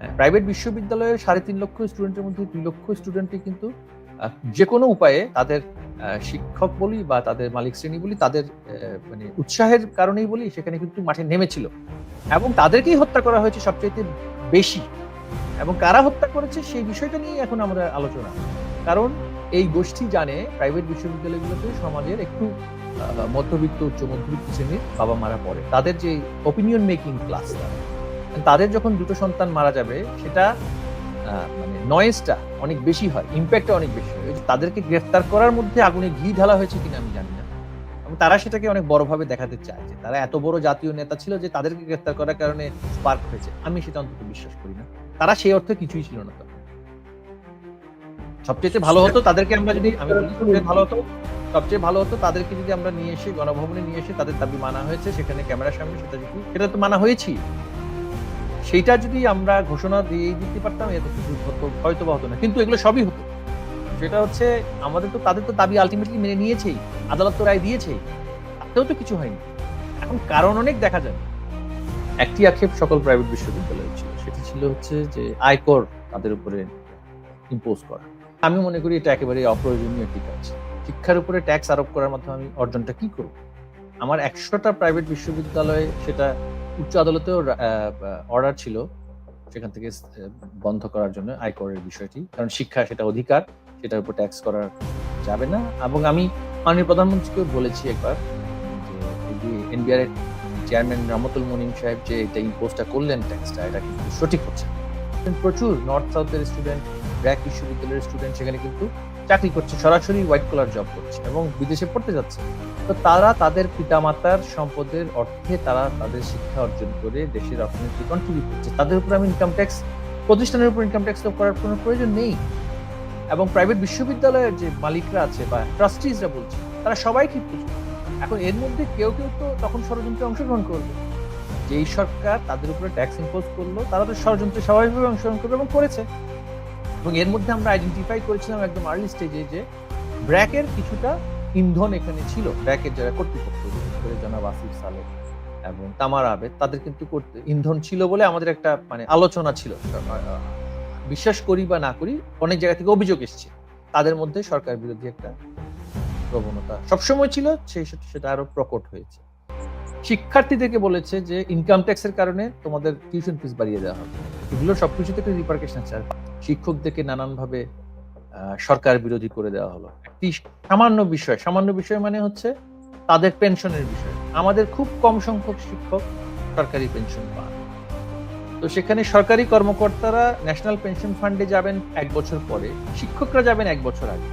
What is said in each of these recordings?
Private বিশ্ববিদ্যালয়ের সাড়ে তিন লক্ষ স্টুডেন্টের মধ্যে দুই লক্ষ স্টুডেন্টই কিন্তু যে কোনো উপায়ে তাদের শিক্ষক বলি বা তাদের মালিক শ্রেণি বলি, তাদের মানে উৎসাহের কারণেই বলি সেখানে কিন্তু মাঠে নেমেছিল। এবং তাদেরকেই হত্যা করা হয়েছে সবচেয়ে বেশি। এবং কারা হত্যা করেছে সেই বিষয়টা নিয়ে এখন আমরা আলোচনা। কারণ এই গোষ্ঠী জানে প্রাইভেট বিশ্ববিদ্যালয়গুলোতে সমাজের একটু মধ্যবিত্ত উচ্চ মধ্যবিত্ত শ্রেণির বাবা মারা পড়ে। তাদের যে ওপিনিয়ন মেকিং ক্লাস তাদের যখন দুটো সন্তান মারা যাবে, সেটা মানে নয়েজটা অনেক বেশি হয় ইম্প্যাক্টটা অনেক বেশি হয়। তাদেরকে গ্রেফতার করার মধ্যে আগুনে ঘি ঢালা হয়েছে কিনা আমি জানি না। তারা সেটাকে অনেক বড়ভাবে দেখাতে চায় যে তারা এত বড় জাতীয় নেতা ছিল যে তাদেরকে গ্রেফতার করার কারণে স্পার্ক হয়েছে। আমি সেটা অন্তত বিশ্বাস করি না। তারা সেই অর্থে কিছুই ছিল না তখন। সবচেয়ে ভালো হতো তাদেরকে আমরা যদি, আমি ভালো হতো, সবচেয়ে ভালো হতো তাদেরকে যদি আমরা নিয়ে এসে, গণভবনে নিয়ে এসে তাদের দাবি মানা হয়েছে, সেখানে ক্যামেরার সামনে সেটা সেটা তো মানা হয়েছি। সেইটা যদি আমরা ঘোষণা দিয়ে দিতে পারতাম, এত কিছু হতো হয়তো বা হতো না। কিন্তু এগুলো সবই হতো। সেটা হচ্ছে, আমাদের তো, তাদের তো দাবি আলটিমেটলি মেনে নিয়েছেই, আদালত তো রায় দিয়েছেই। তাতেও তো কিছু হয়নি। এখন কারণ অনেক দেখা যায়। একটি আক্ষেপ সকল প্রাইভেট বিশ্ববিদ্যালয়ে ছিল। সেটি ছিল হচ্ছে যে, আয়কর তাদের উপরে ইম্পোজ করা। আমি মনে করি এটা একেবারে অপ্রয়োজনীয় একটি কাজ। শিক্ষার উপরে ট্যাক্স আরোপ করার মাধ্যমে আমি অর্জনটা কি করব? আমার একশোটা প্রাইভেট বিশ্ববিদ্যালয়ে সেটা উচ্চ আদালতেও অর্ডার ছিল সেখান থেকে বন্ধ করার জন্য আয়করের বিষয়টি। কারণ শিক্ষা সেটা অধিকার, সেটার উপর ট্যাক্স করা যাবে না। এবং আমি মাননীয় প্রধানমন্ত্রীকে বলেছি একবার যে এনবিআর এর চেয়ারম্যান রামতুল মনিম সাহেব যে এটা ইম্পোজটা করলেন ট্যাক্সটা এটা কিন্তু সঠিক হচ্ছে প্রচুর নর্থ সাউথের স্টুডেন্ট ব্র্যাক বিশ্ববিদ্যালয়ের স্টুডেন্ট সেখানে কিন্তু চাকরি করছে, সরাসরি হোয়াইট কলার জব করছে এবং বিদেশে পড়তে যাচ্ছে। তো তারা তাদের পিতামাতার সম্পদের অর্থে তারা তাদের শিক্ষা অর্জন করে দেশের অর্থনীতি কন্ট্রিবিউট করছে। তাদের উপর আমি ইনকাম ট্যাক্স প্রতিষ্ঠানের উপর ইনকাম ট্যাক্স করার কোনো প্রয়োজন নেই। এবং প্রাইভেট বিশ্ববিদ্যালয়ের যে মালিকরা আছে বা ট্রাস্টিজরা বলছে, তারা সবাই ঠিক এখন এর মধ্যে কেউ কেউ তো তখন ষড়যন্ত্রে অংশগ্রহণ করবে। যেই সরকার তাদের উপরে ট্যাক্স ইম্পোজ করল, তারা তো ষড়যন্ত্রে স্বাভাবিকভাবে অংশগ্রহণ করবে এবং করেছে। এবং এর মধ্যে আমরা আইডেন্টিফাই করেছিলাম একদম আর্লি স্টেজে যে ব্র্যাকের কিছুটা ইন্ধন এখানে ছিল। ব্র্যাকের যারা কর্তৃপক্ষ, বিশেষ করে সালেহ এবং তামার আবেদ, তাদের কিন্তু করতে ইন্ধন ছিল বলে আমাদের একটা মানে আলোচনা ছিল। বিশ্বাস করি বা না করি, অনেক জায়গা থেকে অভিযোগ এসছে। তাদের মধ্যে সরকার বিরোধী একটা প্রবণতা সবসময় ছিল, সেই সেটা আরও প্রকট হয়েছে। শিক্ষার্থীদেরকে বলেছে যে ইনকাম ট্যাক্সের কারণে তোমাদের টিউশন ফিস বাড়িয়ে দেওয়া হবে। এগুলো সবকিছুতে একটা রিপার্কেশন আছে। শিক্ষকদেরকে নানানভাবে সরকার বিরোধী করে দেওয়া হলো। একটি সামান্য বিষয় সামান্য বিষয় মানে হচ্ছে তাদের পেনশনের বিষয়। আমাদের খুব কম সংখ্যক শিক্ষক সরকারি পেনশন পান তো সেখানে সরকারি কর্মকর্তারা ন্যাশনাল পেনশন ফান্ডে যাবেন এক বছর পরে, শিক্ষকরা যাবেন এক বছর আগে।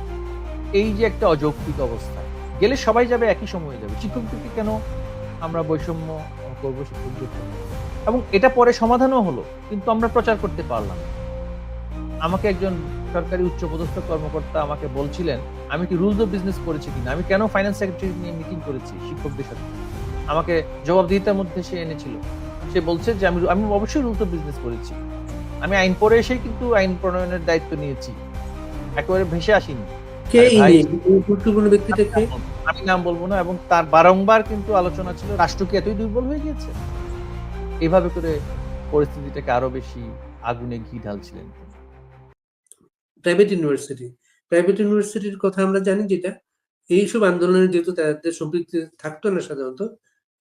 এই যে একটা অযৌক্তিক অবস্থা, গেলে সবাই যাবে একই সময়ে যাবে। শিক্ষকদেরকে কেন আমরা বৈষম্য করব? এবং এটা পরে সমাধানও হলো, কিন্তু আমরা প্রচার করতে পারলাম আমাকে একজন সরকারি উচ্চপদস্থ কর্মকর্তা আমাকে বলছিলেন, আমি কি রুলস অফ বিজনেস করেছি কিনা? আমি কেন ফাইন্যান্স সেক্রেটারি নিয়ে মিটিং করেছি শিক্ষকদের সাথে? আমাকে জবাবদিহিতার মধ্যে সে এনেছিল। সে বলছে যে, আমি আমি অবশ্যই রুলস অফ বিজনেস করেছি। আমি আইন পড়ে এসেই কিন্তু আইন প্রণয়নের দায়িত্ব নিয়েছি। একেবারে ভেসে আসিনি। কে ইনি? গুরুত্বপূর্ণ ব্যক্তিটা কে? আমি নাম বলব না এবং তার বারংবার কিন্তু আলোচনা ছিল রাষ্ট্র কি এতই দুর্বল হয়ে গিয়েছে? এভাবে করে পরিস্থিতিটাকে আরও বেশি আগুনে ঘি ঢালছিলেন প্রাইভেট ইউনিভার্সিটি প্রাইভেট ইউনিভার্সিটির কথা আমরা জানি যেটা এইসব আন্দোলনের যেহেতু তাদের সম্পৃক্তি থাকতো না সাধারণত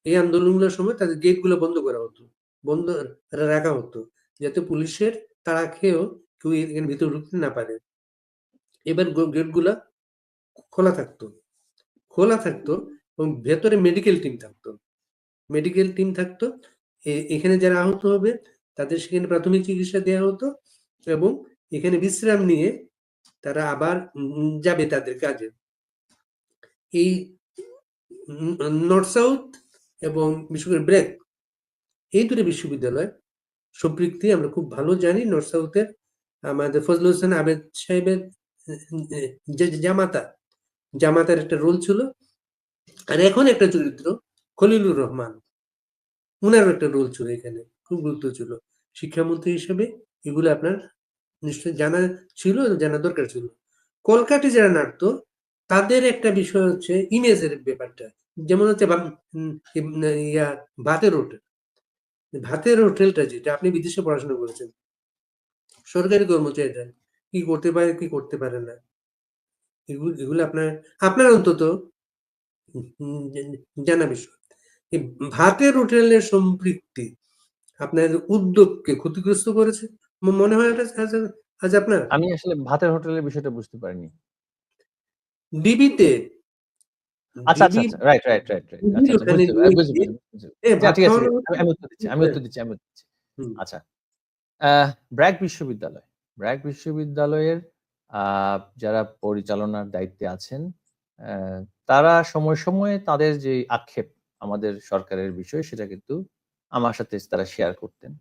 এই আন্দোলনগুলোর সময় তাদের গেটগুলো বন্ধ করা হতো বন্ধ রাখা হতো যাতে পুলিশের তাড়া খেয়েও কেউ এখানে ভিতরে ঢুকতে না পারে। এবার গেটগুলা খোলা থাকতো। খোলা থাকতো এবং ভেতরে মেডিকেল টিম থাকতো। মেডিকেল টিম থাকতো। এখানে যারা আহত হবে, তাদের সেখানে প্রাথমিক চিকিৎসা দেওয়া হতো এবং এখানে বিশ্রাম নিয়ে তারা আবার যাবে তাদের কাজে। এই নর্থ সাউথ এবং বিশেষ করে ব্রেক, এই দুটো বিশ্ববিদ্যালয় সম্পৃক্তি আমরা খুব ভালো জানি। নর্থ সাউথের আমাদের ফজলুল হোসেন আবেদ সাহেবের জামাতা, জামাতার একটা রোল ছিল। আর এখন একটা চরিত্র, খলিলুর রহমান। উনারও একটা রোল ছিল এখানে, খুব গুরুত্ব ছিল। শিক্ষামন্ত্রী হিসেবে এগুলো আপনার নিশ্চয়ই জানা ছিল, জানা দরকার ছিল। কলকাতা যারা নাড়তো তাদের একটা বিষয় হচ্ছে ইমেজের ব্যাপারটা। যেমন হচ্ছে ইয়া, ভাতের হোটেল ভাতের হোটেলটা যেটা, আপনি বিদেশে পড়াশোনা করেছেন। সরকারি কর্মচারীরা। কি করতে পারে কি করতে পারে না। এগুলো এগুলো আপনার আপনার অন্তত জানা বিষয়। ভাতের হোটেলের সম্পৃক্তি আপনার উদ্যোগকে ক্ষতিগ্রস্ত করেছে? মনে হয় এটা আজ আপনার? আমি আসলে ভাতের হোটেলের বিষয়টা বুঝতে পারিনি। ডিবিতে আচ্ছা আচ্ছা রাইট রাইট রাইট রাইট ওখানে বুঝতে পারি, নিয়ে বুঝতে গিয়ে পারি, বুঝতে পারি। এ ভাত ঠিক আছে আমি- আমি উত্তর দিচ্ছি আমি উত্তর দিচ্ছি আমি উত্তর দিচ্ছি। আহ, ব্র্যাক বিশ্ববিদ্যালয়। ব্র্যাক বিশ্ববিদ্যালয়ের যারা পরিচালনার দায়িত্বে আছেন তারা সময় সময়ে তাদের যে আক্ষেপ আমাদের সরকারের বিষয়, সেটা কিন্তু আমার সাথে তারা শেয়ার করতেন।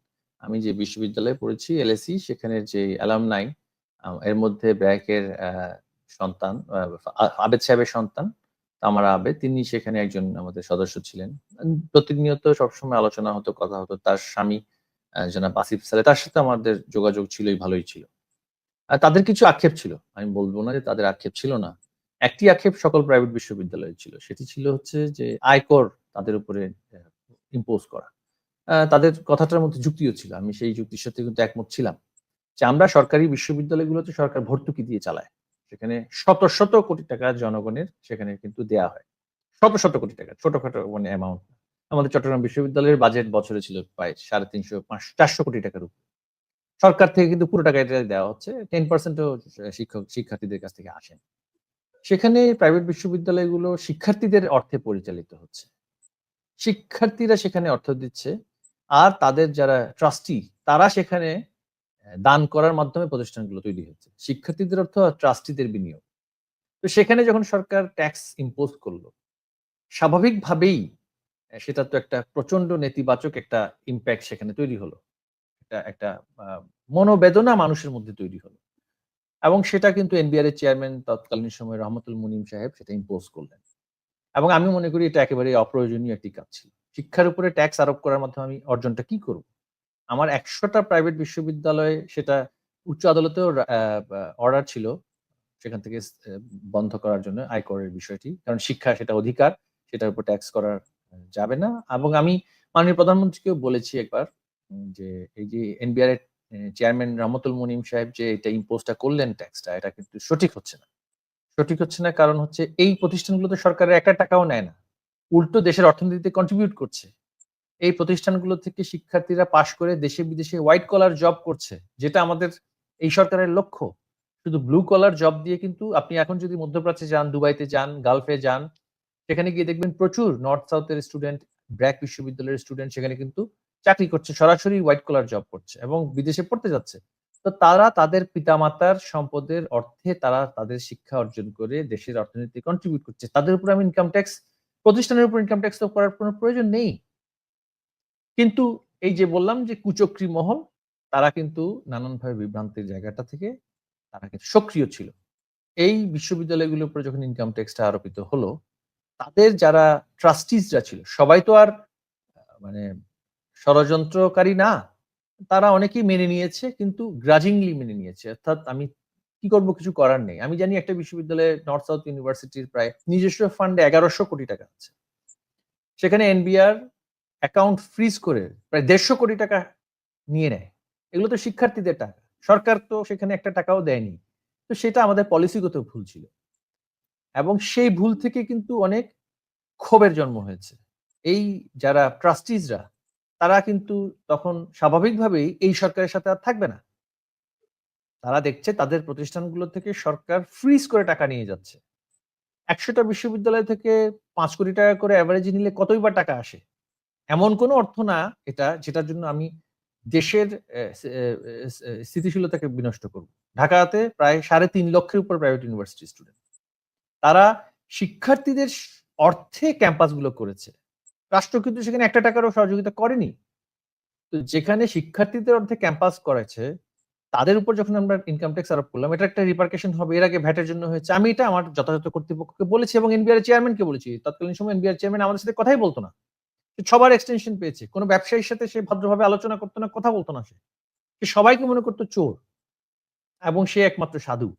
আমি যে বিশ্ববিদ্যালয়ে পড়েছি এলএসি সেখানে যে অ্যালামনাই এর মধ্যে ব্র্যাকের সন্তান আবেদ সাহেবের সন্তান, তামারা আবেদ, তিনি সেখানে একজন আমাদের সদস্য ছিলেন। প্রতিনিয়ত সবসময় আলোচনা হতো, কথা হতো, তার স্বামী জনাব আসিফ সালে, তার সাথে আমাদের যোগাযোগ ছিলই, ভালোই ছিল। তাদের কিছু আক্ষেপ ছিল। আমি বলব না যে তাদের আক্ষেপ ছিল না। একটি আক্ষেপ সকল প্রাইভেট বিশ্ববিদ্যালয়ে ছিল। সেটি ছিল হচ্ছে যে আয়কর তাদের উপরে ইম্পোজ করা। তাদের কথাটার মধ্যে যুক্তিও ছিল। আমি সেই যুক্তির সাথে কিন্তু একমত ছিলাম যে আমরা সরকারি বিশ্ববিদ্যালয়গুলোতে সরকার ভর্তুকি দিয়ে চালায়। সেখানে শত শত কোটি টাকা জনগণের সেখানে কিন্তু দেয়া হয়। শত শত কোটি টাকা, ছোটখাটো মানে অ্যামাউন্ট আমাদের চট্টগ্রাম বিশ্ববিদ্যালয়ের বাজেট বছরে ছিল প্রায় সাড়ে তিনশো, পাঁচ, চারশো কোটি টাকার উপর। সরকার থেকে কিন্তু পুরো টাকা এটা দেওয়া হচ্ছে টেন পার্সেন্টও শিক্ষক, শিক্ষার্থীদের কাছ থেকে আসেন সেখানে প্রাইভেট বিশ্ববিদ্যালয়গুলো শিক্ষার্থীদের অর্থে পরিচালিত হচ্ছে। শিক্ষার্থীরা সেখানে অর্থ দিচ্ছে আর তাদের যারা ট্রাস্টি তারা সেখানে দান করার মাধ্যমে প্রতিষ্ঠানগুলো তৈরি হচ্ছে। শিক্ষার্থীদের অর্থ আর ট্রাস্টিদের বিনিয়োগ। তো সেখানে যখন সরকার ট্যাক্স ইম্পোজ করল, স্বাভাবিকভাবেই সেটা তো একটা প্রচণ্ড নেতিবাচক একটা ইম্প্যাক্ট সেখানে তৈরি হলো। একটা একটা মনোবেদনা মানুষের মধ্যে তৈরি হলো। এবং সেটা কিন্তু এনবিআর এর চেয়ারম্যান তৎকালীন সময় রহমতুল মুনিম সাহেব সেটা ইম্পোজ করলেন। এবং আমি মনে করি এটা একেবারে অপ্রয়োজনীয় একটি কাজ ছিল। শিক্ষার উপরে ট্যাক্স আরোপ করার মাধ্যমে আমি অর্জনটা কি করব? আমার একশোটা প্রাইভেট বিশ্ববিদ্যালয়ে সেটা উচ্চ আদালতেও অর্ডার ছিল সেখান থেকে বন্ধ করার জন্য আয়করের বিষয়টি। কারণ শিক্ষা সেটা অধিকার সেটার উপর ট্যাক্স করা আহ, যাবে না। এবং আমি মাননীয় প্রধানমন্ত্রীকেও বলেছি একবার যে এই যে এনবিআর এর চেয়ারম্যান রহমতুল মুনিম সাহেব যে এটা ইম্পোজটা করলেন ট্যাক্সটা এটা কিন্তু সঠিক হচ্ছে না। সঠিক হচ্ছে না কারণ হচ্ছে এই প্রতিষ্ঠানগুলোতে সরকারের একটা টাকাও নেয় না। উল্টো দেশের অর্থনীতিতে কন্ট্রিবিউট করছে। এই প্রতিষ্ঠানগুলো থেকে শিক্ষার্থীরা পাশ করে দেশে বিদেশে হোয়াইট কলার জব করছে, যেটা আমাদের এই সরকারের লক্ষ্য। শুধু ব্লু কলার জব দিয়ে কিন্তু আপনি এখন যদি মধ্যপ্রাচ্যে যান, দুবাইতে যান গালফে যান সেখানে গিয়ে দেখবেন প্রচুর নর্থ সাউথের স্টুডেন্ট ব্র্যাক বিশ্ববিদ্যালয়ের স্টুডেন্ট সেখানে কিন্তু চাকরি করছে, সরাসরি হোয়াইট কলার জব করছে এবং বিদেশে পড়তে যাচ্ছে। তো তারা তাদের পিতামাতার সম্পদের অর্থে তারা তাদের শিক্ষা অর্জন করে দেশের অর্থনীতি কন্ট্রিবিউট করছে। তাদের উপর আমি ইনকাম ট্যাক্স প্রতিষ্ঠানের উপর ইনকাম ট্যাক্স তো করার কোনো প্রয়োজন নেই। কিন্তু এই যে বললাম যে কুচক্রী মহল, তারা কিন্তু নানানভাবে বিভ্রান্তির জায়গাটা থেকে তারা কিন্তু সক্রিয় ছিল। এই বিশ্ববিদ্যালয়গুলোর উপরে যখন ইনকাম ট্যাক্সটা আরোপিত হলো তাদের যারা ট্রাস্টিজরা ছিল, সবাই তো আর মানে ষড়যন্ত্রকারী না, তারা অনেকেই মেনে নিয়েছে, কিন্তু গ্রাজিংলি মেনে নিয়েছে। অর্থাৎ আমি কি করব কিছু করার নেই। আমি জানি একটা বিশ্ববিদ্যালয়ে নর্থ সাউথ ইউনিভার্সিটির প্রায় নিজস্ব ফান্ডে এগারোশো কোটি টাকা আছে। সেখানে এনবিআর অ্যাকাউন্ট ফ্রিজ করে প্রায় দেড়শো কোটি টাকা নিয়ে নেয়। এগুলো তো শিক্ষার্থীদের টাকা। সরকার তো সেখানে একটা টাকাও দেয়নি। তো সেটা আমাদের পলিসিগত ভুল ছিল। এবং সেই ভুল থেকে কিন্তু অনেক ক্ষোভের জন্ম হয়েছে। এই যারা ট্রাস্টিজরা তারা কিন্তু তখন স্বাভাবিকভাবেই এই সরকারের সাথে আর থাকবে না। তারা দেখছে তাদের প্রতিষ্ঠানগুলো থেকে সরকার ফ্রিজ করে টাকা নিয়ে যাচ্ছে। একশোটা বিশ্ববিদ্যালয় থেকে পাঁচ কোটি টাকা করে অ্যাভারেজে নিলে কতই বা টাকা আসে? এমন কোনো অর্থ না এটা যেটার জন্য আমি দেশের স্থিতিশীলতাকে বিনষ্ট করব। ঢাকাতে প্রায় সাড়ে তিন লক্ষের উপর প্রাইভেট ইউনিভার্সিটি স্টুডেন্ট তারা শিক্ষার্থীদের অর্থে ক্যাম্পাসগুলো করেছে। রাষ্ট্র কিন্তু সেখানে একটা টাকারও সহযোগিতা করেনি। তো যেখানে শিক্ষার্থীদের অর্থে ক্যাম্পাস করেছে, তাদের উপর যখন আমরা ইনকাম ট্যাক্স আরোপ করলাম, এটা একটা রিপার্কেশন হবে। এর আগে ভ্যাটের জন্য হয়েছে। আমি এটা আমার যথাযথ কর্তৃপক্ষকে বলেছি এবং এনবিআর চেয়ারম্যানকে বলেছি। তৎকালীন সময় এনবিআর চেয়ারম্যান আমাদের সাথে কথাই বলতো না। সবার এক্সটেনশন পেয়েছে। কোনো ব্যবসায়ীর সাথে সে ভদ্রভাবে আলোচনা করতো না, কথা বলতো না সে। সে সবাইকে মনে করতো চোর এবং সে একমাত্র সাধু।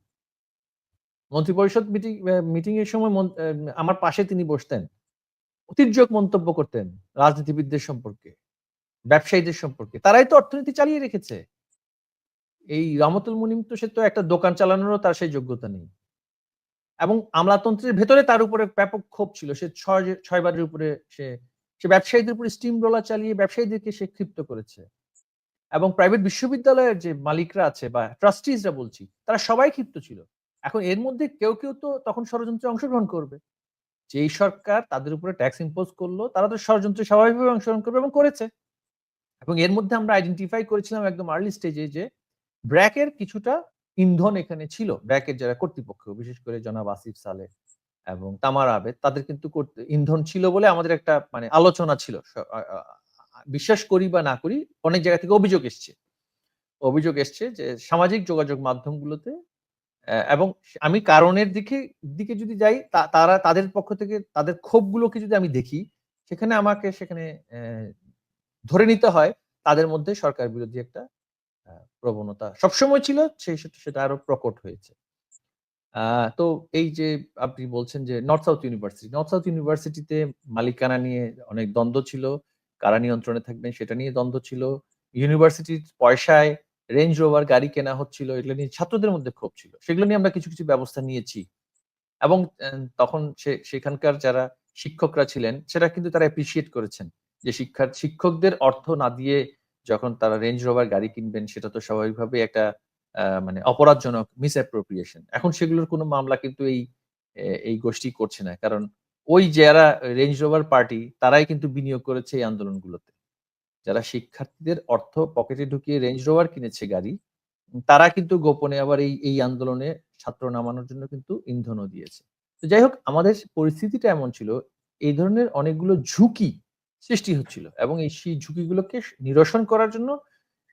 মন্ত্রিপরিষদ মিটিং মিটিং এর সময় আমার পাশে তিনি বসতেন। অতির্যক মন্তব্য করতেন রাজনীতিবিদদের সম্পর্কে, ব্যবসায়ীদের সম্পর্কে। তারাই তো অর্থনীতি চালিয়ে রেখেছে। এই রহমতুল মুনিম তো, সে তো একটা দোকান চালানোরও তার সেই যোগ্যতা নেই। এবং আমলাতন্ত্রের ভেতরে তার উপরে ব্যাপক ক্ষোভ ছিল। সে ছয়, ছয়বারের উপরে সে সে ব্যবসায়ীদের উপরে স্টিম রোলার চালিয়ে ব্যবসায়ীদেরকে সে ক্ষিপ্ত করেছে। এবং প্রাইভেট বিশ্ববিদ্যালয়ের যে মালিকরা আছে বা ট্রাস্টিজরা বলছি, তারা সবাই ক্ষিপ্ত ছিল। এখন এর মধ্যে কেউ কেউ তো তখন ষড়যন্ত্রে অংশগ্রহণ করবে। যেই সরকার তাদের উপরে ট্যাক্স ইম্পোজ করল, তারা তো ষড়যন্ত্রে স্বাভাবিকভাবে অংশগ্রহণ করবে এবং করেছে। এবং এর মধ্যে আমরা আইডেন্টিফাই করেছিলাম একদম আর্লি স্টেজে যে ব্র্যাকের কিছুটা ইন্ধন এখানে ছিল। ব্র্যাকের যারা কর্তৃপক্ষ, বিশেষ করে জনাব আসিফ সালে এবং তামার আবেদ, তাদের কিন্তু ইন্ধন ছিল বলে আমাদের একটা মানে আলোচনা ছিল। বিশ্বাস করি বা না করি, অনেক জায়গা থেকে অভিযোগ এসছে। অভিযোগ এসছে যে সামাজিক যোগাযোগ মাধ্যমগুলোতে এবং আমি কারণের দিকে দিকে যদি যাই তারা তাদের পক্ষ থেকে, তাদের ক্ষোভগুলোকে যদি আমি দেখি, সেখানে আমাকে সেখানে ধরে নিতে হয়, তাদের মধ্যে সরকার বিরোধী একটা প্রবণতা সবসময় ছিল সেই সেটা- সেটা আরও প্রকট হয়েছে। তো এই যে আপনি বলছেন যে North South University North South ইউনিভার্সিটিতে মালিকানা নিয়ে অনেক দ্বন্দ্ব ছিল, কারা নিয়ন্ত্রণে থাকবেন সেটা নিয়ে দ্বন্দ্ব ছিল ইউনিভার্সিটির পয়সায় রেঞ্জ রোভার গাড়ি কেনা হচ্ছিল, এগুলো নিয়ে ছাত্রদের মধ্যে ক্ষোভ ছিল। সেগুলো নিয়ে আমরা কিছু কিছু ব্যবস্থা নিয়েছি। এবং তখন সেখানকার যারা শিক্ষকরা ছিলেন, সেটা কিন্তু তারা অ্যাপ্রিসিয়েট করেছেন যে শিক্ষার, শিক্ষকদের অর্থ না দিয়ে যখন তারা রেঞ্জ রোভার গাড়ি কিনবেন, সেটা তো স্বাভাবিকভাবে একটা মানে অপরাধজনক মিস অ্যাপ্রোপ্রিয়েশন এখন সেগুলোর কোনো মামলা কিন্তু এই এই গোষ্ঠী করছে না। কারণ ওই যারা রেঞ্জ রোভার পার্টি তারাই কিন্তু বিনিয়োগ করেছে এই আন্দোলনগুলোতে। যারা শিক্ষার্থীদের অর্থ পকেটে ঢুকিয়ে রেঞ্জ রোভার কিনেছে গাড়ি তারা কিন্তু গোপনে আবার এই এই আন্দোলনে ছাত্র নামানোর জন্য কিন্তু ইন্ধনও দিয়েছে। তো যাই হোক, আমাদের পরিস্থিতিটা এমন ছিল, এই ধরনের অনেকগুলো ঝুঁকি সৃষ্টি হচ্ছিল এবং এই সেই ঝুঁকিগুলোকে নিরসন করার জন্য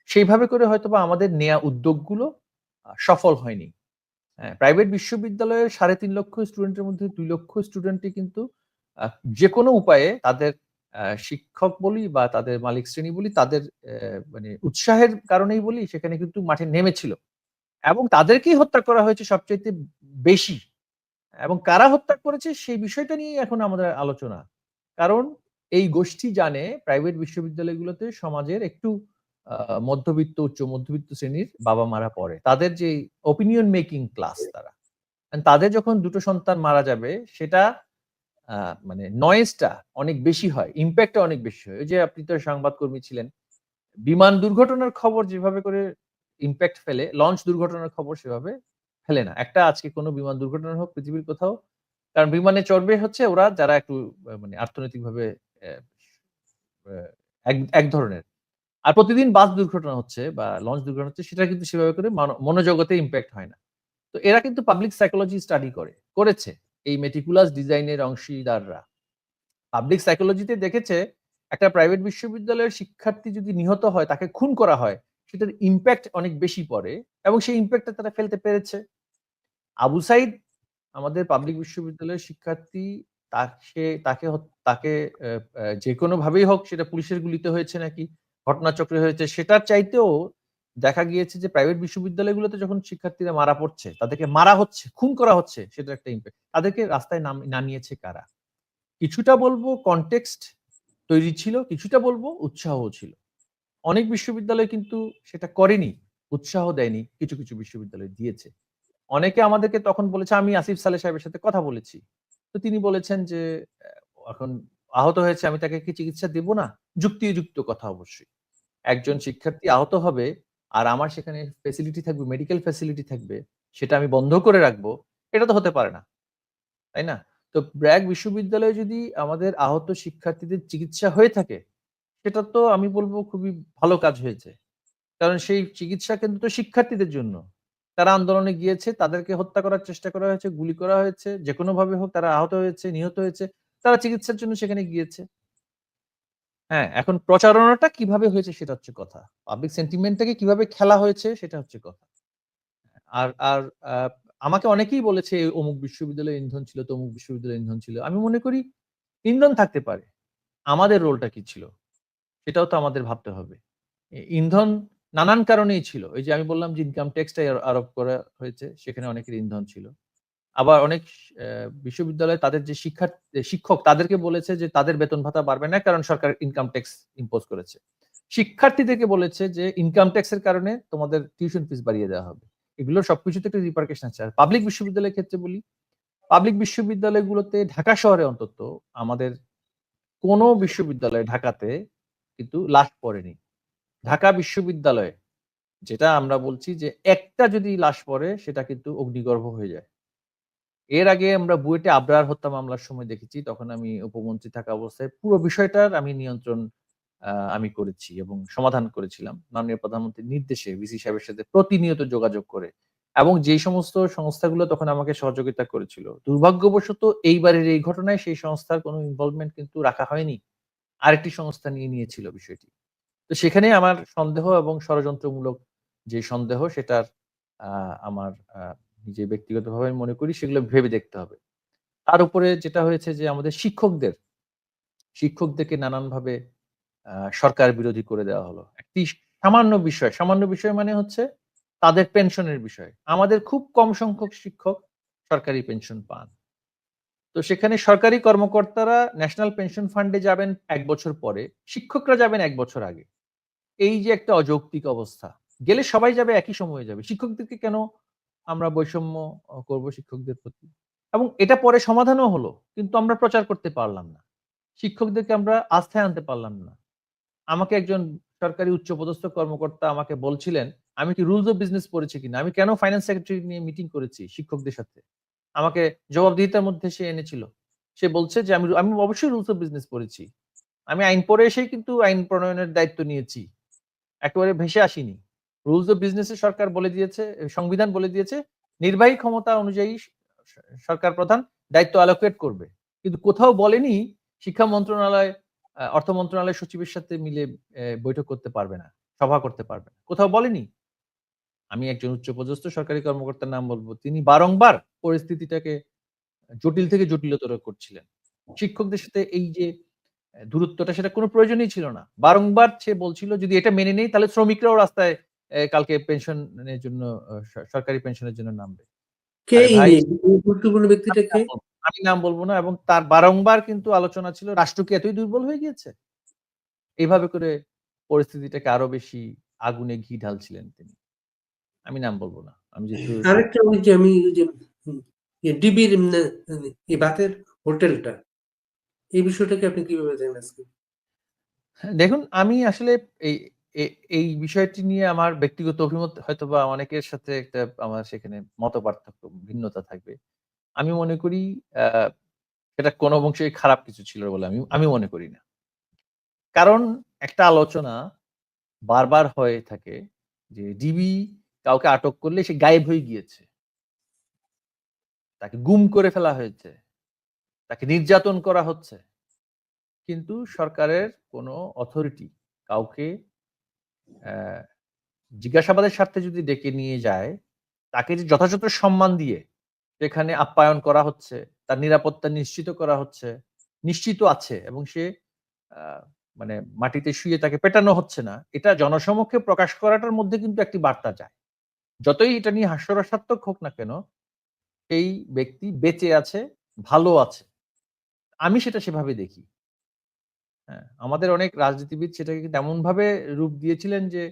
সেইভাবে করে হয়তোবা আমাদের নেয়া উদ্যোগগুলো সফল হয়নি। প্রাইভেট বিশ্ববিদ্যালয়ের সাড়ে তিন লক্ষ স্টুডেন্টের মধ্যে দুই লক্ষ স্টুডেন্টই কিন্তু যে কোনো উপায়ে তাদের শিক্ষক বলি বা তাদের মালিক শ্রেণি বলি, তাদের মানে উৎসাহের কারণেই বলি, সেখানে কিন্তু মাঠে নেমেছিল। এবং তাদেরকেই হত্যা করা হয়েছে সবচেয়ে বেশি। এবং কারা হত্যা করেছে সেই বিষয়টা নিয়ে এখন আমাদের আলোচনা। কারণ এই গোষ্ঠী জানে প্রাইভেট বিশ্ববিদ্যালয়গুলোতে সমাজের একটু মধ্যবিত্ত, উচ্চ মধ্যবিত্ত শ্রেণির বাবা মারা পড়ে। তাদের যে ওপিনিয়ন মেকিং ক্লাস তারা। তাদের যখন দুটো সন্তান মারা যাবে, সেটা মানে নয়েজটা অনেক বেশি হয় ইম্প্যাক্টটা অনেক বেশি হয়। ওই যে আপনি তো সংবাদকর্মী ছিলেন, বিমান দুর্ঘটনার খবর যেভাবে করে ইম্প্যাক্ট ফেলে লঞ্চ দুর্ঘটনার খবর সেভাবে ফেলে না। একটা আজকে কোনো বিমান দুর্ঘটনা হোক, পৃথিবীর কোথাও, কারণ বিমানে চড়বে হচ্ছে ওরা যারা একটু মানে অর্থনৈতিকভাবে এক ধরনের। আর প্রতিদিন বাস দুর্ঘটনা হচ্ছে বা লঞ্চ দুর্ঘটনা হচ্ছে, সেটা কিন্তু সেভাবে করে মানো- মনোজগতে ইম্প্যাক্ট হয় না। তো এরা কিন্তু পাবলিক সাইকোলজি স্টাডি করে, করেছে। এই মেটিকুলাস ডিজাইনের অংশীদাররা। পাবলিক সাইকোলজিতে দেখেছে, একটা প্রাইভেট বিশ্ববিদ্যালয়ের শিক্ষার্থী যদি নিহত হয়, তাকে খুন করা হয়, সেটার ইম্প্যাক্ট অনেক বেশি পড়ে এবং সেই ইম্প্যাক্টটা তারা ফেলতে পেরেছে। আবু সাইদ, আমাদের পাবলিক বিশ্ববিদ্যালয়ের শিক্ষার্থী তাকে তাকে তাকে যে কোনো ভাবেই হোক, সেটা পুলিশের গুলিতে হয়েছে নাকি, ঘটনাচক্রে হয়েছে, সেটার চাইতেও দেখা গিয়েছে যে প্রাইভেট বিশ্ববিদ্যালয়গুলোতে যখন শিক্ষার্থীরা মারা পড়ছে, তাদেরকে মারা হচ্ছে, খুন করা হচ্ছে সেটা একটা ইম্প্যাক্ট তাদেরকে রাস্তায় নাম নামিয়েছে কারা? কিছুটা বলব কনটেক্সট তৈরি ছিল, কিছুটা বলব উৎসাহ ছিল। অনেক বিশ্ববিদ্যালয় কিন্তু সেটা করেনি, উৎসাহ দেয়নি, কিছু কিছু বিশ্ববিদ্যালয় দিয়েছে। অনেকে আমাদেরকে তখন বলেছে, আমি আসিফ সালে সাহেবের সাথে কথা বলেছি। তো তিনি বলেছেন যে এখন আহত হয়েছে, আমি তাকে কি চিকিৎসা দেব না? যুক্তিযুক্ত কথা অবশ্যই। একজন শিক্ষার্থী আহত হবে আর আমার সেখানে ফেসিলিটি থাকবে মেডিকেল ফেসিলিটি থাকবে, সেটা আমি বন্ধ করে রাখব, এটা তো হতে পারে না। তাই না? তো ব্র্যাক বিশ্ববিদ্যালয়ে যদি আমাদের আহত শিক্ষার্থীদের চিকিৎসা হয়ে থাকে, সেটা তো আমি বলব খুবই ভালো কাজ হয়েছে। কারণ সেই চিকিৎসা কেন্দ্র তো শিক্ষার্থীদের জন্য। তারা আন্দোলনে গিয়েছে, তাদেরকে হত্যা করার চেষ্টা করা হয়েছে, গুলি করা হয়েছে যে ভাবে হোক তারা আহত হয়েছে, নিহত হয়েছে, তারা চিকিৎসার জন্য সেখানে গিয়েছে। হ্যাঁ এখন প্রচারণাটা কীভাবে হয়েছে সেটা হচ্ছে কথা। পাবলিক সেন্টিমেন্টটাকে কীভাবে খেলা হয়েছে সেটা হচ্ছে কথা। আর আর আমাকে অনেকেই বলেছে অমুক বিশ্ববিদ্যালয়ে ইন্ধন ছিল, তমুক বিশ্ববিদ্যালয়ে ইন্ধন ছিল। আমি মনে করি, ইন্ধন থাকতে পারে। আমাদের রোলটা কি ছিল? সেটাও তো আমাদের ভাবতে হবে। ইন্ধন নানান কারণেই ছিল। এই যে আমি বললাম যে ইনকাম ট্যাক্সটাই আরোপ করা হয়েছে, সেখানে অনেকের ইন্ধন ছিল। আবার অনেক বিশ্ববিদ্যালয়ে তাদের যে শিক্ষার্থী শিক্ষক তাদেরকে বলেছে যে তাদের বেতন ভাতা বাড়বে না, কারণ সরকার ইনকাম ট্যাক্স ইম্পোজ করেছে। শিক্ষার্থীদেরকে বলেছে যে ইনকাম ট্যাক্সের কারণে তোমাদের টিউশন ফিস বাড়িয়ে দেওয়া হবে। এগুলোর সবকিছুতে একটা রিপার্কেশন আছে। আর পাবলিক বিশ্ববিদ্যালয়ের ক্ষেত্রে বলি পাবলিক বিশ্ববিদ্যালয়গুলোতে ঢাকা শহরে অন্তত আমাদের কোনো বিশ্ববিদ্যালয়ে ঢাকাতে কিন্তু লাশ পড়েনি। ঢাকা বিশ্ববিদ্যালয়ে যেটা আমরা বলছি যে একটা যদি লাশ পড়ে সেটা কিন্তু অগ্নিগর্ভ হয়ে যায়। এর আগে আমরা বুয়েটে আবরার হত্যা মামলার সময় দেখেছি, তখন আমি উপমন্ত্রী থাকা অবস্থায় পুরো বিষয়টার আমি নিয়ন্ত্রণ আমি করেছি এবং সমাধান করেছিলাম। মাননীয় প্রধানমন্ত্রীর নির্দেশে ভিসি সাহেবের সাথে প্রতিনিয়ত যোগাযোগ করে এবং যে সমস্ত সংস্থাগুলো তখন আমাকে সহযোগিতা করেছিল, দুর্ভাগ্যবশত এইবারের এই ঘটনায় সেই সংস্থার কোনো ইনভলভমেন্ট কিন্তু রাখা হয়নি। আরেকটি সংস্থা নিয়ে নিয়েছিল বিষয়টি। তো সেখানে আমার সন্দেহ এবং ষড়যন্ত্রমূলক যে সন্দেহ সেটার আমার নিজে ব্যক্তিগতভাবে মনে করি সেগুলো ভেবে দেখতে হবে। তার উপরে যেটা হয়েছে যে আমাদের শিক্ষকদের, শিক্ষকদেরকে নানানভাবে সরকার বিরোধী করে দেওয়া হলো। একটি সামান্য বিষয় সামান্য বিষয় মানে হচ্ছে তাদের পেনশনের বিষয়। আমাদের খুব কম সংখ্যক শিক্ষক সরকারি পেনশন পান। তো সেখানে সরকারি কর্মকর্তারা ন্যাশনাল পেনশন ফান্ডে যাবেন এক বছর পরে, শিক্ষকরা যাবেন এক বছর আগে। এই যে একটা অযৌক্তিক অবস্থা, গেলে সবাই যাবে একই সময়ে যাবে। শিক্ষকদেরকে কেন আমরা বৈষম্য করব শিক্ষকদের প্রতি। এবং এটা পরে সমাধানও হলো, কিন্তু আমরা প্রচার করতে পারলাম না। শিক্ষকদেরকে আমরা আস্থায় আনতে পারলাম না। আমাকে একজন সরকারি উচ্চপদস্থ কর্মকর্তা আমাকে বলছিলেন, আমি কি রুলস অফ বিজনেস পড়েছি কিনা? আমি কেন ফাইন্যান্স সেক্রেটারি নিয়ে মিটিং করেছি শিক্ষকদের সাথে? আমাকে জবাবদিহিতার মধ্যে সে এনেছিল। সে বলছে যে, আমি আমি অবশ্যই রুলস অফ বিজনেস পড়েছি। আমি আইন পড়ে এসেই কিন্তু আইন প্রণয়নের দায়িত্ব নিয়েছি। একেবারে ভেসে আসিনি। রুলস অফ বিজনেসে সরকার বলে দিয়েছে সংবিধান বলে দিয়েছে, নির্বাহী ক্ষমতা অনুযায়ী সরকার প্রধান দায়িত্ব অ্যালোকেট করবে। কিন্তু কোথাও বলেনি শিক্ষা মন্ত্রণালয় অর্থ মন্ত্রণালয় সচিবের সাথে মিলে বৈঠক করতে পারবে না, সভা করতে পারবে না, কোথাও বলেনি। আমি একজন উচ্চপদস্থ সরকারি কর্মকর্তার নাম বলব, তিনি বারংবার পরিস্থিতিটাকে জটিল থেকে জটিলতর করছিলেন। শিক্ষকদের সাথে এই যে দূরত্বটা সেটা কোনো প্রয়োজনই ছিল না। বারংবার সে বলছিল, যদি এটা মেনে নেই, তাহলে শ্রমিকরাও রাস্তায় কালকে পেনশনের জন্য সরকারি পেনশনের জন্য নামবে। কে গুরুত্বপূর্ণ ব্যক্তিটা কে? আমি নাম বলব না এবং তার বারংবার কিন্তু আলোচনা ছিল রাষ্ট্র কি এতই দুর্বল হয়ে গিয়েছে? এইভাবে করে পরিস্থিতিটাকে আরও বেশি আগুনে ঘি ঢালছিলেন তিনি। আমি নাম বলব না আমি যেহেতু আরেকটা ওই যে আমি যে ডিবির এই বাতের হোটেলটা এই বিষয়টাকে আপনি কীভাবে দেখেন দেখুন আমি আসলে এই এই বিষয়টি নিয়ে আমার ব্যক্তিগত অভিমত হয়তো বা অনেকের সাথে একটা আমার সেখানে মত পার্থক্য ভিন্নতা থাকবে। আমি মনে করি এটা কোনো অংশেই খারাপ কিছু ছিল বলে আমি আমি মনে করি না। কারণ একটা আলোচনা বারবার হয়ে থাকে যে ডিবি কাউকে আটক করলে সে গায়েব হয়ে গিয়েছে। তাকে গুম করে ফেলা হয়েছে। তাকে নির্যাতন করা হচ্ছে। কিন্তু সরকারের কোনো অথরিটি কাউকে জিজ্ঞাসাবাদের স্বার্থে যদি ডেকে নিয়ে যায়, তাকে যে যথাযথ সম্মান দিয়ে সেখানে আপ্যায়ন করা হচ্ছে, তার নিরাপত্তা নিশ্চিত করা হচ্ছে, নিশ্চিত আছে এবং সে মানে মাটিতে শুয়ে তাকে পেটানো হচ্ছে না, এটা জনসমক্ষে প্রকাশ করাটার মধ্যে কিন্তু একটি বার্তা যায়। যতই এটা নিয়ে হাস্যরসাত্মক হোক না কেন এই ব্যক্তি বেঁচে আছে, ভালো আছে। আমি সেটা সেভাবে দেখি। আমাদের অনেক রাজনীতিবিদ সেটাকে কিন্তু এমন ভাবে রূপ দিয়েছিলেন যে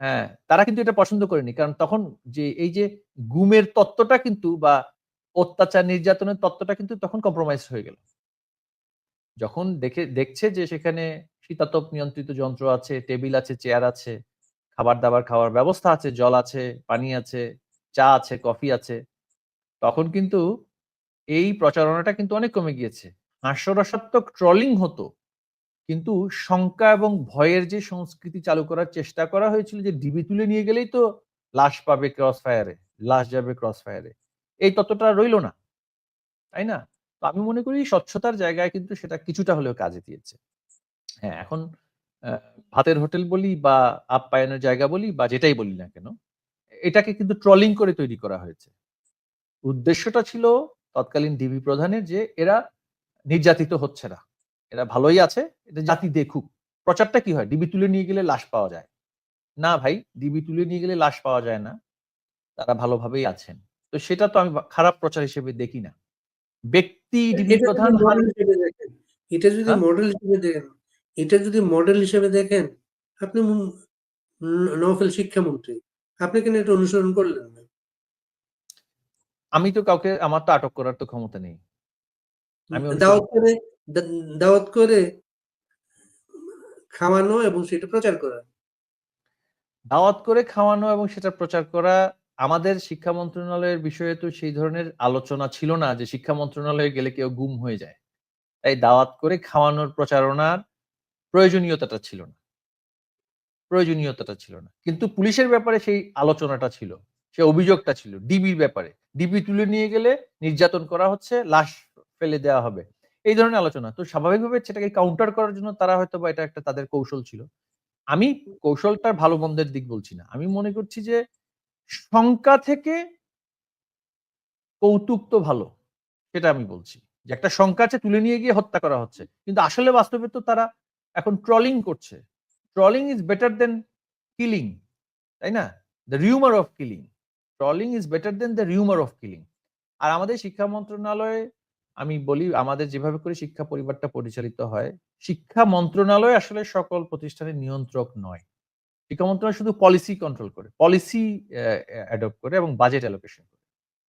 হ্যাঁ তারা কিন্তু এটা পছন্দ করেনি। কারণ তখন যে, এই যে গুমের তত্ত্বটা কিন্তু বা অত্যাচার, নির্যাতনের তত্ত্বটা কিন্তু তখন কম্প্রোমাইজ হয়ে গেল। যখন দেখে, দেখছে যে সেখানে শীতাতপ নিয়ন্ত্রিত যন্ত্র আছে, টেবিল আছে, চেয়ার আছে খাবার দাবার খাওয়ার ব্যবস্থা আছে, জল আছে, পানি আছে, চা আছে, কফি আছে, তখন কিন্তু এই প্রচারণাটা কিন্তু অনেক কমে গিয়েছে। হাস্যরসাত্মক ট্রলিং হতো। কিন্তু শঙ্কা এবং ভয়ের যে সংস্কৃতি চালু করার চেষ্টা করা হয়েছিল যে ডিবি তুলে নিয়ে গেলেই তো লাশ পাবে ক্রস ফায়ারে লাশ যাবে ক্রস ফায়ারে এই তত্ত্বটা রইল না, তাই না? তো আমি মনে করি স্বচ্ছতার জায়গায় কিন্তু সেটা কিছুটা হলেও কাজে দিয়েছে। হ্যাঁ এখন ভাতের হোটেল বলি বা আপ্যায়নের জায়গা বলি বা যেটাই বলি না কেন, এটাকে কিন্তু ট্রলিং করে তৈরি করা হয়েছে। উদ্দেশ্যটা ছিল তৎকালীন ডিবি প্রধানের যে এরা নির্যাতিত হচ্ছে না। এরা ভালোই আছে এটা জাতি দেখুক। প্রচারটা কি হয়? ডিবি তুলে নিয়ে গেলে লাশ পাওয়া যায়। না ভাই ডিবি তুলে নিয়ে গেলে লাশ পাওয়া যায় না। তারা ভালোভাবেই আছেন। তো সেটা তো আমি খারাপ প্রচার হিসেবে দেখি না। ব্যক্তি ডিবি এটা প্রধান মডেল হিসেবে দেখেন এটা যদি হ্যাঁ? মডেল হিসেবে দেখেন এটা যদি মডেল হিসেবে দেখেন আপনি মু- ন- নওফেল শিক্ষামন্ত্রী আপনি কেন এটা অনুসরণ করলেন না? আমি তো কাউকে আমার তো আটক করার তো ক্ষমতা নেই। আমি দাওয়াত দাওয়াত করে খাওয়ানো এবং সেটা প্রচার করা। দাওয়াত করে খাওয়ানো এবং সেটা প্রচার করা আমাদের শিক্ষা মন্ত্রণালয়ের বিষয়ে তো সেই ধরনের আলোচনা ছিল না যে শিক্ষা মন্ত্রণালয়ে গেলে কেউ গুম হয়ে যায়। তাই দাওয়াত করে খাওয়ানোর প্রচারণার প্রয়োজনীয়তাটা ছিল না। প্রয়োজনীয়তাটা ছিল না। কিন্তু পুলিশের ব্যাপারে সেই আলোচনাটা ছিল, সে অভিযোগটা ছিল, ডিবির ব্যাপারে। ডিবি তুলে নিয়ে গেলে নির্যাতন করা হচ্ছে, লাশ ফেলে দেওয়া হবে। এই ধরনের আলোচনা। তো স্বাভাবিকভাবে সেটাকে কাউন্টার করার জন্য তারা হয়তো বা এটা একটা তাদের কৌশল ছিল। আমি কৌশলটার ভালো মন্দের দিক বলছি না। আমি মনে করছি যে শঙ্কা থেকে কৌতুক তো ভালো, সেটা আমি বলছি। যে একটা শঙ্কা আছে, তুলে নিয়ে গিয়ে হত্যা করা হচ্ছে। কিন্তু আসলে বাস্তবে তো তারা এখন ট্রলিং করছে। Trolling is better than killing তাই না? The rumour of killing trolling is better than the rumour of killing আর আমাদের শিক্ষা মন্ত্রণালয়ে আমি বলি আমাদের যেভাবে করে শিক্ষা পরিবারটা পরিচালিত হয়, শিক্ষা মন্ত্রণালয় আসলে সকল প্রতিষ্ঠানের নিয়ন্ত্রক নয়। শিক্ষা মন্ত্রণালয় শুধু পলিসি কন্ট্রোল করে পলিসি অ্যাডপ্ট করে এবং বাজেট অ্যালোকেশন করে।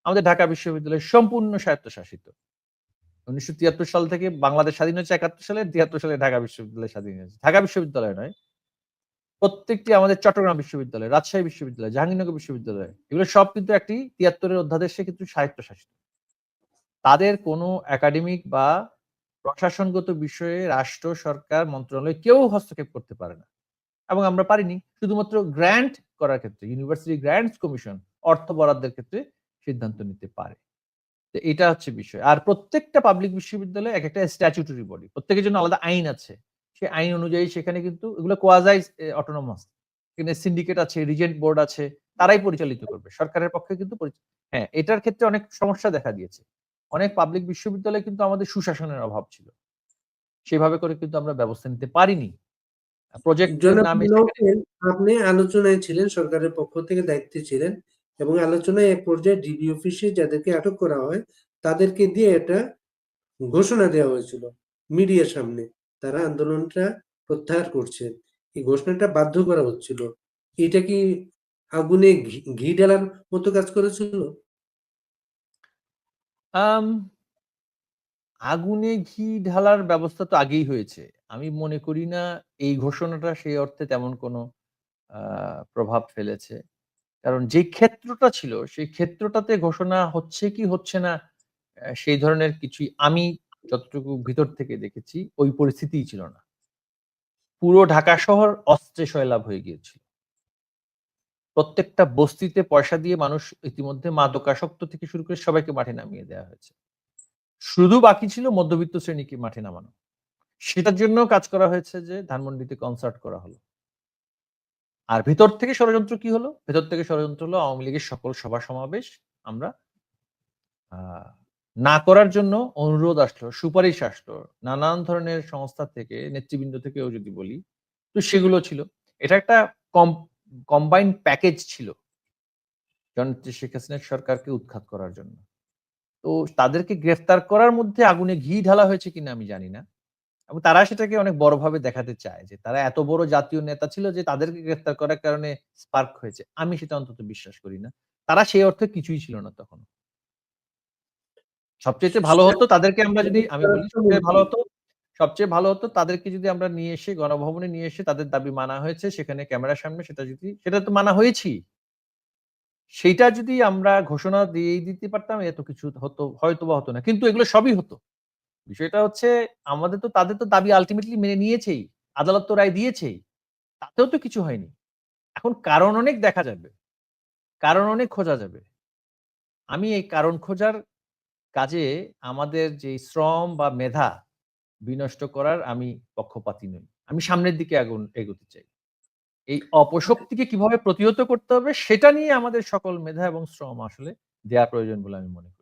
আমাদের ঢাকা বিশ্ববিদ্যালয় সম্পূর্ণ স্বায়ত্তশাসিত। উনিশশো তিয়াত্তর সাল থেকে বাংলাদেশ স্বাধীন হয়েছে একাত্তর সালে, তিয়াত্তর সালে ঢাকা বিশ্ববিদ্যালয় স্বাধীন হয়েছে। ঢাকা বিশ্ববিদ্যালয় নয়, প্রত্যেকটি আমাদের চট্টগ্রাম বিশ্ববিদ্যালয়, রাজশাহী বিশ্ববিদ্যালয়, জাহাঙ্গীরনগর বিশ্ববিদ্যালয়, এগুলো সব কিন্তু একটি তিয়াত্তরের অধ্যাদেশে কিন্তু স্বায়ত্তশাসিত। তাদের কোনো একাডেমিক বা প্রশাসনগত বিষয়ে রাষ্ট্র সরকার মন্ত্রণালয় কেউ হস্তক্ষেপ করতে পারে না। এবং আমরা পারিনি। শুধুমাত্র গ্র্যান্ট করার ক্ষেত্রে ইউনিভার্সিটি গ্র্যান্টস কমিশন অর্থ বরাদ্দের ক্ষেত্রে সিদ্ধান্ত নিতে পারে। তো এটা হচ্ছে বিষয়। আর প্রত্যেকটা পাবলিক বিশ্ববিদ্যালয়ে এক একটা স্ট্যাচুটরি বডি প্রত্যেকের জন্য আলাদা আইন আছে। সেই আইন অনুযায়ী সেখানে কিন্তু এগুলো কোয়াজাই অটোনোমাস এখানে সিন্ডিকেট আছে রিজেন্ট বোর্ড আছে তারাই পরিচালিত করবে। সরকারের পক্ষে কিন্তু হ্যাঁ এটার ক্ষেত্রে অনেক সমস্যা দেখা দিয়েছে। অনেক পাবলিক বিশ্ববিদ্যালয়ে কিন্তু আমাদের সুশাসনের অভাব ছিল। সেভাবে করে কিন্তু আমরা ব্যবস্থা নিতে পারিনি। প্রজেক্ট আপনি আলোচনায় ছিলেন সরকারের পক্ষ থেকে দায়িত্বে ছিলেন এবং আলোচনায় এক পর্যায়ে ডিবি অফিসে যাদেরকে আটক করা হয় তাদেরকে দিয়ে এটা ঘোষণা দেওয়া হয়েছিল মিডিয়ার সামনে। তারা আন্দোলনটা প্রত্যাহার করছেন এই ঘোষণাটা বাধ্য করা হচ্ছিল। এটা কি আগুনে ঘি ঘি ঢালার মতো কাজ করেছিল? আম, আগুনে ঘি ঢালার ব্যবস্থা তো আগেই হয়েছে। আমি মনে করি না এই ঘোষণাটা সেই অর্থে তেমন কোনো প্রভাব ফেলেছে। কারণ যে ক্ষেত্রটা ছিল সেই ক্ষেত্রটাতে ঘোষণা হচ্ছে কি হচ্ছে না সেই ধরনের কিছুই আমি যতটুকু ভিতর থেকে দেখেছি ওই পরিস্থিতিই ছিল না। পুরো ঢাকা শহর অস্ত্রে সয়লাভ হয়ে গিয়েছিল। প্রত্যেকটা বস্তিতে পয়সা দিয়ে মানুষ ইতিমধ্যে মাদকাসক্ত থেকে শুরু করে সবাইকে মাঠে নামিয়ে দেওয়া হয়েছে। শুধু বাকি ছিল মধ্যবিত্ত শ্রেণীকে মাঠে নামানো। সেটার জন্য কাজ করা হয়েছে যে ধানমন্ডিতে কনসার্ট করা হলো। আর ভেতর থেকে ষড়যন্ত্র কি হলো? ভেতর থেকে ষড়যন্ত্র হলো আওয়ামী লীগের সকল সভা সমাবেশ। আমরা না করার জন্য অনুরোধ আসলো, সুপারিশ আসলো। নানান ধরনের সংস্থা থেকে, নেতৃবৃন্দ থেকেও যদি বলি, তো সেগুলো ছিল। এটা একটা কম কম্বাইন্ড প্যাকেজ ছিল জননেত্রী শেখ হাসিনার সরকারকে উৎখাত করার জন্য। তো তাদেরকে গ্রেফতার করার মধ্যে আগুনে ঘি ঢালা হয়েছে কিনা আমি জানি না। এবং তারা সেটাকে অনেক বড়ভাবে দেখাতে চায় যে তারা এত বড় জাতীয় নেতা ছিল যে তাদেরকে গ্রেফতার করার কারণে স্পার্ক হয়েছে। আমি সেটা অন্তত বিশ্বাস করি না। তারা সেই অর্থে কিছুই ছিল না তখন। সবচেয়ে ভালো হতো তাদেরকে আমরা যদি আমি বলি, সবচেয়ে ভালো হতো সবচেয়ে ভালো হতো তাদেরকে যদি আমরা নিয়ে এসে, গণভবনে নিয়ে এসে তাদের দাবি মানা হয়েছে, সেখানে ক্যামেরার সামনে সেটা যদি, সেটা তো মানা হয়েছি। সেইটা যদি আমরা ঘোষণা দিয়ে দিতে পারতাম, এত কিছু হতো হয়তো বা হতো না। কিন্তু এগুলো সবই হতো। বিষয়টা হচ্ছে, আমাদের তো, তাদের তো দাবি আলটিমেটলি মেনে নিয়েছেই, আদালত তো রায় দিয়েছেই। তাতেও তো কিছু হয়নি। এখন কারণ অনেক দেখা যাবে। কারণ অনেক খোঁজা যাবে। আমি এই কারণ খোঁজার কাজে আমাদের যে শ্রম বা মেধা বিনষ্ট করার আমি পক্ষপাতি নই। আমি সামনের দিকে আগুন এগোতে চাই। এই অপশক্তিকে কীভাবে প্রতিহত করতে হবে, সেটা নিয়ে আমাদের সকল মেধা এবং শ্রম আসলে দেওয়া প্রয়োজন বলে আমি মনে করি।